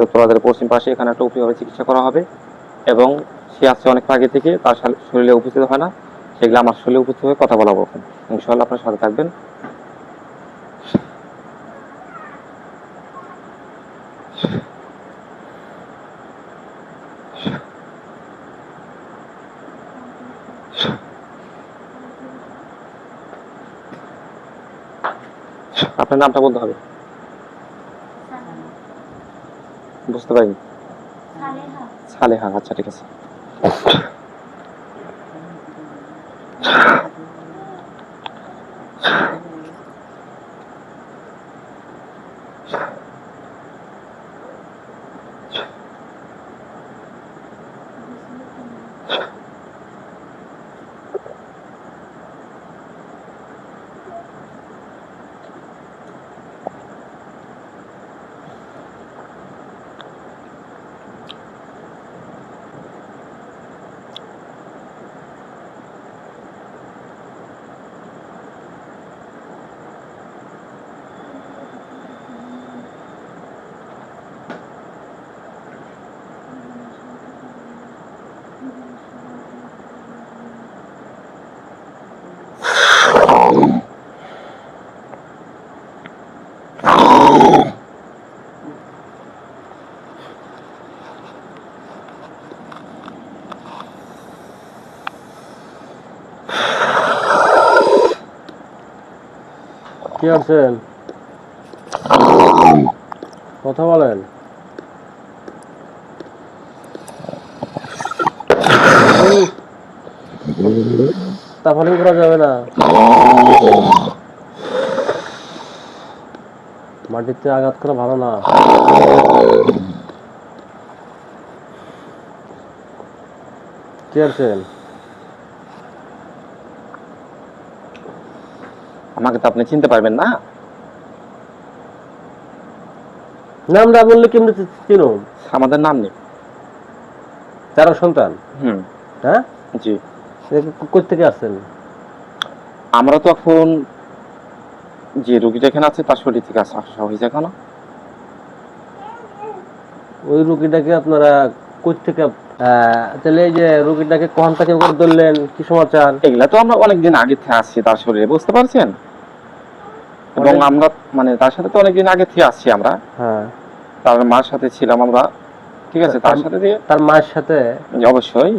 যুক্তরাজ্যের পশ্চিম পাশে এখানে একটা উপরিভাবে চিকিৎসা করা হবে এবং সে আসছে অনেক আগে থেকে, তার শরীরে উপস্থিত হয় না। সেগুলো আমার শরীরে উপস্থিত হয়ে কথা বলাবো ইনশাল্লাহ আপনার সাথে থাকবেন। আপনার নামটা বলতে হবে? বুঝতে পারিনি? সালেহা। আচ্ছা ঠিক আছে। আছেন কথা বলেন। তাফালিং করা যাবে না। মাটিতে আঘাত করা ভালো না। কি আছেন আমাকে তো আপনি চিনতে পারবেন না। নামটা বললে কেমনি চিনো? আমাদের নাম নেই। তেরো সন্তান? হুম। হ্যাঁ? জি। কোথেকে আসছেন? আমরা তো এখন যে রুগীটা এখানে আছে তার শরীর থেকে আসা হয়েছে এখনও। ওই রুগীটাকে আপনারা কোথেকে তাহলে এই যে রুগীটাকে কখন থেকে ধরলেন? কি সমাচার? এগুলা তো আমরা অনেকদিন আগে থেকে আসছি তার শরীরে বুঝতে পারছেন? এবং আমরা মানে তার সাথে তো অনেকদিন আগে থেকে আসছি আমরা। হ্যাঁ। তার মার সাথে ছিলাম আমরা। ঠিক আছে তার সাথে দিয়ে তার মায়ের সাথে? অবশ্যই।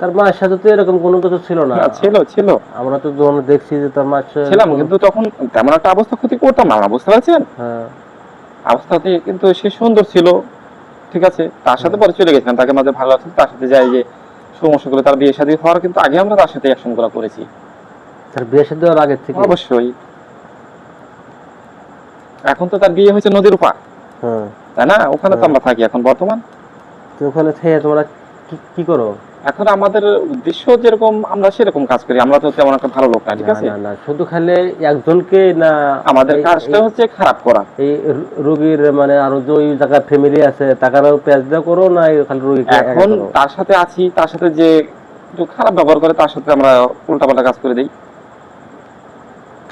তার মায়ের সাথে তো এরকম কোনো কিছু ছিল না। হ্যাঁ, ছিল ছিল। আমরা তো যখন দেখছি যে তার মায়ের সাথে ছিলাম কিন্তু তখন তেমন একটা অবস্থা ক্ষতি করতাম না আমরা বুঝতে পারছেন? হ্যাঁ। অবস্থাতে কিন্তু সে সুন্দর ছিল। ঠিক আছে তার সাথে পরে চলে গেছিলাম তাকে আমাদের ভালো লাগছে তার সাথে যাই যে সমস্যাগুলো তার বিয়ে শাদী হওয়ার কিন্তু আগে আমরা তার সাথে অ্যাকশনগুলো করেছি। তার বিয়ে সাথে দেওয়ার আগে থেকে? অবশ্যই। এখন তো তার বিয়ে হয়েছে নদীর উপর। হ্যাঁ। তাই না? ওখানে তো হ্যাঁ। আমরা থাকি এখন বর্তমান। তো ওখানে থেকে তোমরা কি- করো? এখন আমাদের উদ্দেশ্য যেরকম আমরা সেরকম কাজ করি। আমরা তো তেমন একটা ভালো লোক না ঠিক আছে? না শুধু খালি একজনকে না আমাদের কাজটা হচ্ছে খারাপ করা। এই রুগীর মানে আরও যে ওই জায়গায় ফ্যামিলি আছে তাকারও পেঁয়াজ দিয়ে করো না খালি রুগীকে এখন তার সাথে আছি তার সাথে যে একটু খারাপ ব্যবহার করে তার সাথে আমরা উল্টাপাল্টা কাজ করে দিই।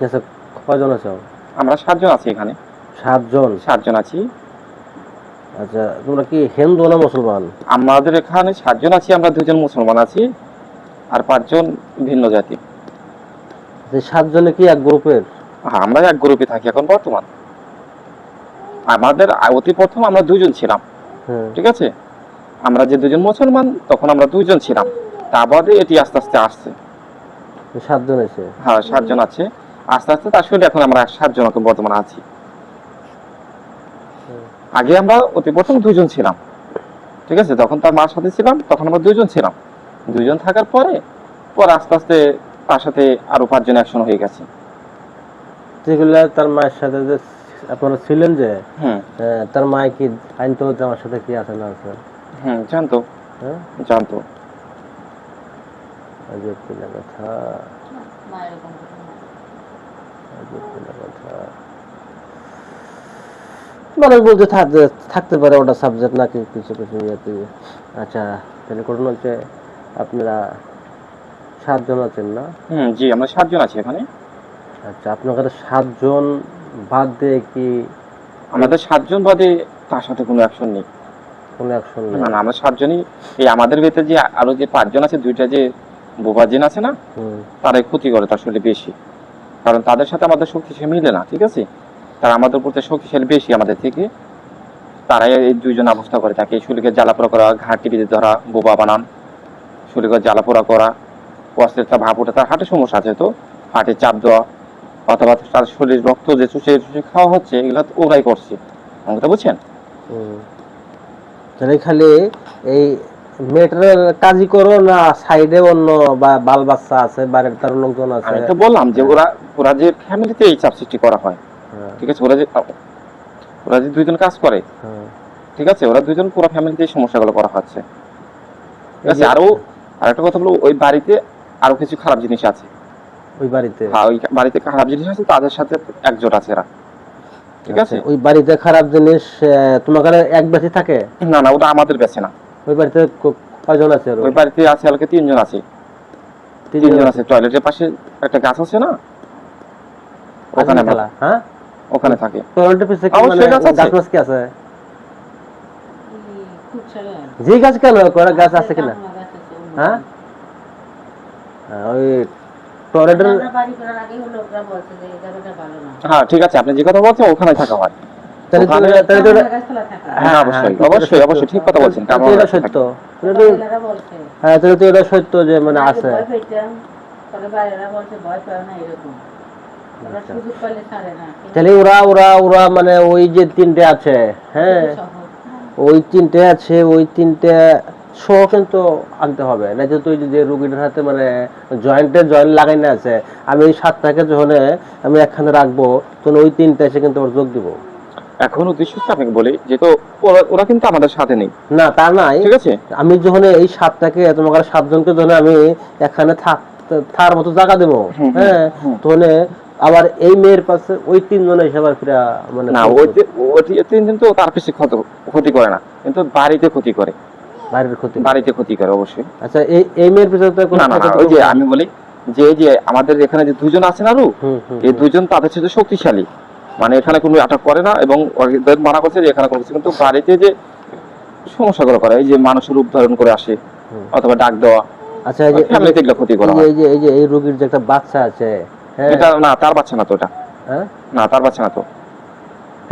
আচ্ছা কজন আছো? আমরা সাতজন আছি এখানে। সাতজন? সাতজন আছি। আচ্ছা তোমরা কি হিন্দু না মুসলমান? আমাদের এখানে সাতজন আছি আমরা দুজন মুসলমান আছি আর পাঁচজন ভিন্ন জাতি। যে সাতজনে কি এক গ্রুপের? হ্যাঁ, আমরা এক গ্রুপে থাকি এখন বর্তমান। আমাদের অতি প্রথম আমরা দুজন ছিলাম হ্যাঁ। ঠিক আছে? আমরা যে দুজন মুসলমান তখন আমরা দুজন ছিলাম। তা বাদে এটি আস্তে আস্তে আসছে। সাতজন এসে? হ্যাঁ সাতজন আছে। আস্তে আস্তে তার সঙ্গে এখন আমরা সাতজন এখন বর্তমানে আছি। আগে আমরা অতি প্রথম দুজন ছিলাম। ঠিক আছে? যখন তার মার সাথে ছিলাম তখন আমরা দুজন ছিলাম। দুজন থাকার পরে পরে আস্তে আস্তে তার সাথে আরও পাঁচজন একশন হয়ে গেছে। যেগুলা তার মায়ের সাথে যে আপনারা ছিলেন যে হ্যাঁ, তার মায় কি আইনতো যে আমার সাথে কি আছে না আছে? হুম জানতো। হ্যাঁ? জানতো। কথা। মানুষ বলতে থাকতে থাকতে পারে ওটা সাবজেক্ট নাকি কিছু কিছু ইয়েতে। আচ্ছা তাহলে ঘটনা হচ্ছে আপনারা সাতজন আছেন না? হুম জি আমরা সাতজন আছি এখানে। আচ্ছা আপনাদের সাতজন বাদ দিয়ে কি আমাদের সাতজন বাদে তার সাথে কোনো অ্যাকশন নেই। কোনো অ্যাকশন নেই? না না আমরা সাতজনই। এই আমাদের ভেতরে যে আরও যে পাঁচজন আছে দুইটা যে বোবা জিন আছে না তারাই ক্ষতি করে তার শরীরে বেশি। কারণ তাদের সাথে আমাদের শক্তিশালী মিলে না, ঠিক আছে? তারা আমাদের প্রতি শক্তিশালী বেশি আমাদের থেকে। তারাই এই দুইজন অবস্থা করে থাকে। শরীরকে জ্বালাপোড়া করা ঘাট টিপিতে ধরা, বোবা বানান। শরীরকে জ্বালাপোড়া করা অস্থিরতা ভাব ওঠে তার হার্টে সমস্যা আছে তো? হার্টে চাপ দেওয়া, অথবা তার শরীর রক্ত যে চুষে চুষে খাওয়া হচ্ছে, এগুলো ওরাই করছে। কথা বুঝছেন। তাহলে খালি এই মেয়েটার কাজই করো না সাইডে অন্য বা বাল বাচ্চা আছে বাড়ির তার লোকজন আছে। আমি তো বললাম যে ওরা ওরা যে ফ্যামিলিতে এই চাপ সৃষ্টি করা হয়। ঠিক আছে ওরা যে ওরা যে দুইজন কাজ করে। ঠিক আছে ওরা দুজন পুরো ফ্যামিলিতে এই সমস্যাগুলো করা হচ্ছে। ঠিক আছে আরও আরেকটা কথা বলব ওই বাড়িতে আরও কিছু খারাপ জিনিস আছে। ওই বাড়িতে? হ্যাঁ ওই বাড়িতে খারাপ জিনিস আছে তাদের সাথে একজোট আছে এরা। ঠিক আছে? আচ্ছা, ওই বাড়িতে খারাপ জিনিস তোমার এক বেশি থাকে? না না ওটা আমাদের বেছে না। ওই বাড়িতে কয়জন আছে? ওই বাড়িতে আছে আলকে তিনজন আছে। তিনজন আছে? টয়লেটের পাশে একটা গাছ আছে না? ওখানে খেলা, হ্যাঁ? ওখানে থাকে। টয়লেটের পিছে কি মানে গাছ কি আছে? যে গাছ কেন করে গাছ আছে কিনা হ্যাঁ? হ্যাঁ, ওই টয়লেটের হ্যাঁ ঠিক আছে। আপনি যে কথা বলছেন ওখানে থাকা হয়। হ্যাঁ অবশ্যই হ্যাঁ, অবশ্যই অবশ্যই ঠিক কথা বলছেন এটা সত্য। হ্যাঁ তাহলে তো এটা সত্য যে মানে আছে। আচ্ছা। তাহলে ওরা ওরা ওরা মানে ওই যে তিনটে আছে হ্যাঁ? ওই তিনটে আছে ওই তিনটে শো কিন্তু আনতে হবে। না যেহেতু ওই যে রুগীটার হাতে মানে জয়েন্টে জয়েন্ট লাগাই না আছে আমি এই সাতটাকে যখন আমি একখানে রাখব তখন ওই তিনটে এসে কিন্তু ওর যোগ দিব। এখন উদ্দেশ্য হচ্ছে আপনাকে বলি যেহেতু ওরা- ওরা কিন্তু আমাদের সাথে নেই। না তা নাই। ঠিক আছে? আমি যখন এই সাতটাকে তোমাকে সাতজনকে যখন আমি এখানে থাক থার মতো জায়গা দেবো। হ্যাঁ। তখন আবার এই মেয়ের পাশে ওই তিনজন এসে আবার ফিরে মানে না ওই ওই তিনজন তো তার বেশি ক্ষত করে না। কিন্তু বাড়িতে ক্ষতি করে। বাড়ির ক্ষতি। বাড়িতে ক্ষতি করে অবশ্যই। আচ্ছা এই এই মেয়ের পিছনে তো না না না ওই যে আমি বলি যে এই যে আমাদের এখানে যে দুজন আছেন আরও হুম, হুম, এই দুজন তাদের সাথে শক্তিশালী। মানে এখানে কোনো আটক করে না এবং মানা করছে যে এখানে কোনো কিছু কিন্তু বাড়িতে যে সমস্যাগুলো করে এই যে মানুষের রূপ ধারণ করে আসে অথবা ডাক দেওয়া আচ্ছা এই যে ফ্যামিলিতে এগুলো ক্ষতি করা এই যে- এই যে এই রোগীর যে একটা বাচ্চা আছে হ্যাঁ? এটা না তার বাচ্চা না তো এটা। হ্যাঁ? না তার বাচ্চা না তো।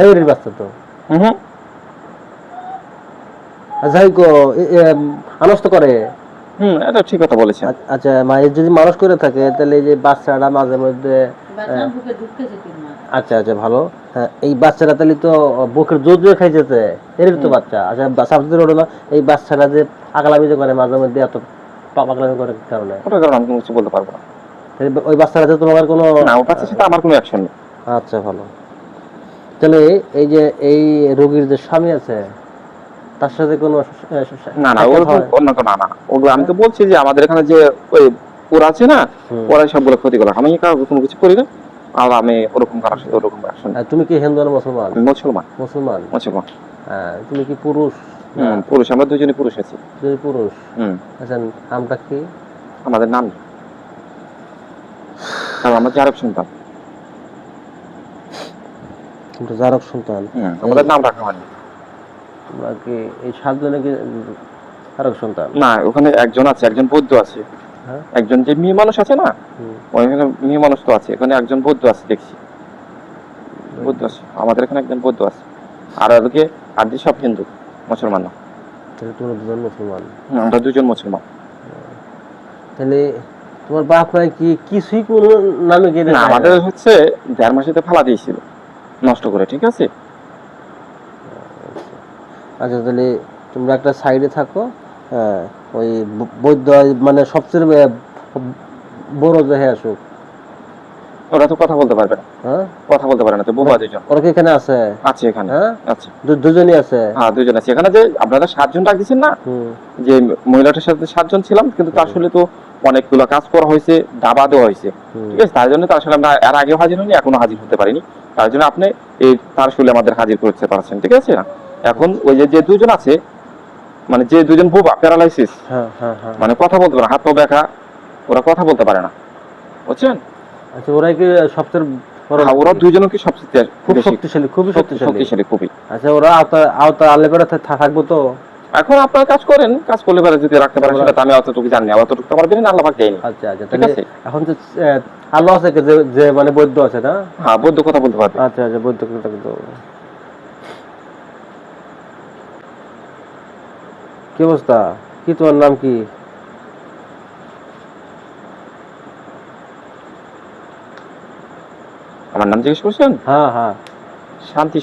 ওরই বাচ্চা তো? হুম আচ্ছা গো- এ, মানুষ তো করে। হুম এটা ঠিক কথা বলেছেন। আচ্ছা যদি মানুষ করে থাকে তাহলে এই যে বাচ্চাটা মাঝে মধ্যে মাস। আচ্ছা আচ্ছা ভালো। হ্যাঁ এই বাচ্চাটা তাহলে তো বুকের জোর জোর খাই যেতে এর তো বাচ্চা। আচ্ছা সাবজেক্ট না এই বাচ্চাটা যে পাগলামি যে করে মাঝে মধ্যে এত পাগলামি করে কারণে। ওটার কারণে আমি কিছু বলতে পারব না। ওই বাচ্চাটাতে তোমার কোনো না ও বাচ্চার সাথে আমার কোনো অ্যাকশন নেই। আচ্ছা ভালো। তাহলে এই যে এই রোগীর যে স্বামী আছে তার সাথে কোনো না না ওরকম অন্য না না ওগুলো আমি তো বলছি যে আমাদের এখানে যে ওই ওরা আছে না। ওরাই সবগুলো ক্ষতি করে। আমি কোনো কিছু করি না আর আমি ওরকম কারোর সাথে ওরকম অ্যাকশন তুমি কি হিন্দু না মুসলমান? মুসলমান। মুসলমান? মুসলমান। হ্যাঁ, তুমি কি পুরুষ? পুরুষ আমরা দুজনই পুরুষ আছি। তুমি পুরুষ? হুম। আচ্ছা নামটা কি? আমাদের নাম কারণ আমরা চারক সন্তান। জারক সন্তান। আমাদের নাম রাখা হয়নি। কি এই সাতজনে কি জারক সন্তান? না ওখানে একজন আছে একজন বৌদ্ধ আছে। হ্যাঁ একজন যে মেয়ে মানুষ আছে না ওইখানে মেয়ে মানুষ তো আছে এখানে একজন বৌদ্ধ আছে দেখছি। বৌদ্ধ আছে আমাদের এখানে একজন বৌদ্ধ আছে। আর ওদেরকে আর যে সব হিন্দু মুসলমান না তোমরা দুজন মুসলমান? আমরা দুজন মুসলমান। তাহলে তোমার বাপ কি কিছুই কোনো নামে গেলে না আমাদের হচ্ছে ফালা দিয়েছিল নষ্ট করে ঠিক আছে? আচ্ছা তাহলে তোমরা একটা সাইডে থাকো হ্যাঁ। ওই বৈদ্য মানে সবচেয়ে বড় যে হ্যাঁ আসুক। ওরা তো কথা বলতে পারবে না। হ্যাঁ? কথা বলতে পারে না তো বোবা দুজন ওরা কি এখানে আছে? আছে এখানে হ্যাঁ? আছে। দুজনই আছে? হ্যাঁ দুজন আছে। এখানে যে আপনারা সাতজন দিচ্ছেন না যে মহিলাটার সাথে সাতজন ছিলাম কিন্তু তার আসলে তো অনেকগুলো কাজ করা হয়েছে দাবা দেওয়া হয়েছে। ঠিক আছে? তার জন্য তার আসলে আমরা এর আগেও হাজির হইনি এখনও হাজির হতে পারিনি। তার জন্য আপনি এই তার আসলে আমাদের হাজির করতে পারছেন ঠিক আছে? না এখন ওই যে দুজন আছে মানে যে দুজন বোবা প্যারালাইসিস হ্যাঁ হ্যাঁ হ্যাঁ। মানে কথা বলতে পারে হাত পা ব্যাখা ওরা কথা বলতে পারে না। বুঝছেন? আচ্ছা ওরাই কি সবচেয়ে ওরা দুইজনও কি সবচেয়ে খুব শক্তিশালী খুবই শক্তিশালী। খুবই। আচ্ছা ওরা আওতা আওতা আনলে পরে থাকব তো? এখন আপনারা কাজ করেন কাজ করলে পরে যদি রাখতে পারেন সেটা আমি অতটুকু জানি অতটুকু আমার আল্লাহ পাক দেয়নি আচ্ছা আচ্ছা ঠিক আছে। এখন যে আল্লাহ আছে যে- মানে বৈদ্য আছে না? হ্যাঁ বৌদ্ধ কথা বলতে পারবে। আচ্ছা আচ্ছা বৈদ্য কথা কিন্তু কি অবস্থা? কি তোমার নাম কি? আমার নাম জিজ্ঞেস করছেন? হ্যাঁ হ্যাঁ। শান্তি